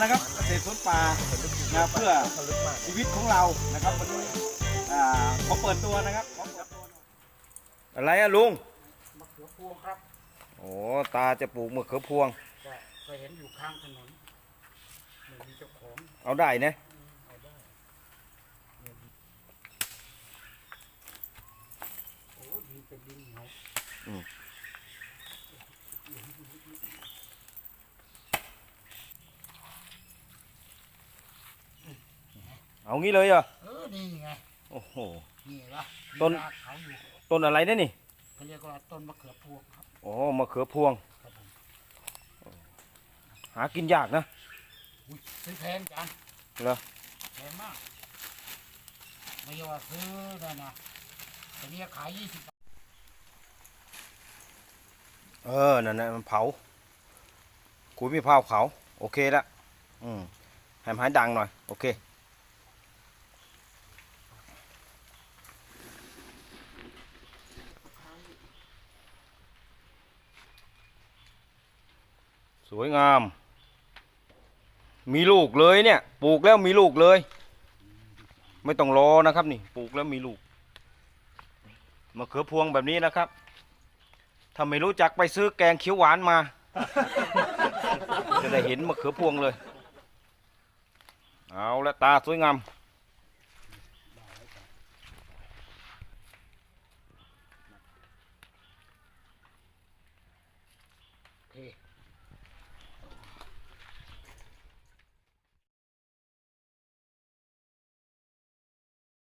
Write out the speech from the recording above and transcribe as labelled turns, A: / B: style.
A: นะครับเกษตรสวนป่านะเพื่อชีวิตของเรานะครับวันนี้อ่าขอเปิดตัวนะครับขอเปิดตัว
B: อะไรอะลุง
C: มะเขือพวงครับ
B: โอ้ตาจะปลูกมะเขือพวง
C: ก็เคยเห็นอยู่ข้างถนนไม่มีเจ้าของ
B: เอาได้นะ
C: เอาได้โอ้ดินเป็นดินเหนียว
B: เอางี้เลยเหรอ
C: เออนี่ไง
B: โอ้โห
C: นี่ละ
B: ต้น
C: มีรากเขาอยู่
B: ต้นอะไรเนี่ยนี่
C: เขาเรียกว่าต้นมะเขือพวงครับ
B: โอ้มะเขือพวง
C: ครับผม
B: หากินยากนะ
C: อุ้ยซื้อแพงจัง
B: เหรอ
C: แพงมากไม่ใช่ว่าซื้อนั่นนะแต่เนี่ยขายยี่สิบ
B: เออ นั่นน่ะมันเผาคุยไม่เผาเผาโอเคละ อืมให้มันหายดังหน่อย โอเค สวยงาม มีลูกเลยเนี่ย ปลูกแล้วมีลูกเลย ไม่ต้องรอนะครับนี่ ปลูกแล้วมีลูกมะเขือพวงแบบนี้นะครับ ถ้าไม่รู้จักไปซื้อแกงเขียวหวานมา จะได้เห็นมะเขือพวงเลย เอาละตาสวยงามเ